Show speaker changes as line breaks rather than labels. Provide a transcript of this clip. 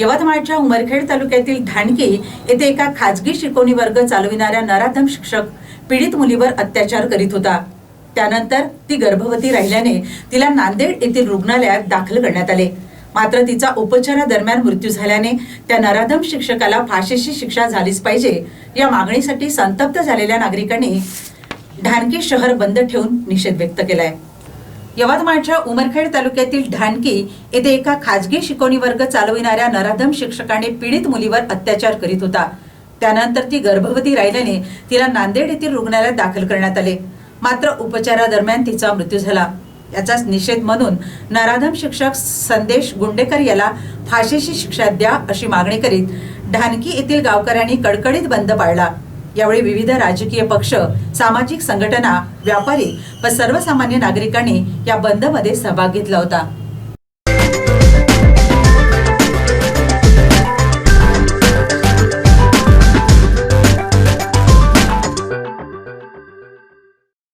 यवतमाळच्या उमरखेड तालुक्यातील ढाणकी येथे एका खाजगी शिकवणी वर्ग चालविणाऱ्या नराधम शिक्षक पीडित मुलीवर अत्याचार करीत होता. त्यानंतर ती गर्भवती राहिल्याने तिला नांदेड येथील रुग्णालयात दाखल करण्यात आले. मात्र तिचा उपचारादरम्यान मृत्यू झाल्याने त्या नराधम शिक्षकाला फाशीची शिक्षा झालीच पाहिजे या मागणीसाठी संतप्त झालेल्या नागरिकांनी ढानकी शहर बंद ठेवून निषेध व्यक्त केलाय. यवतमाळच्या उमरखेड तालुक्यातील ढाणकी येथे एका खाजगी शिकवणी वर्ग चालविणाऱ्या नराधम शिक्षकाने पीडित मुलीवर अत्याचार करीत होता. त्यानंतर ती गर्भवती राहिल्याने तिला नांदेड येथील रुग्णालयात दाखल करण्यात आले. मात्र उपचारादरम्यान तिचा मृत्यू झाला. याचाच निषेध म्हणून नराधम शिक्षक संदेश गुंडेकर याला फाशीची शिक्षा द्या अशी मागणी करीत ढानकी येथील गावकऱ्यांनी कडकडीत बंद पाळला. यावेळी विविध राजकीय पक्ष सामाजिक संघटना व्यापारी व सर्वसामान्य नागरिकांनी या बंदमध्ये सहभाग घेतला होता.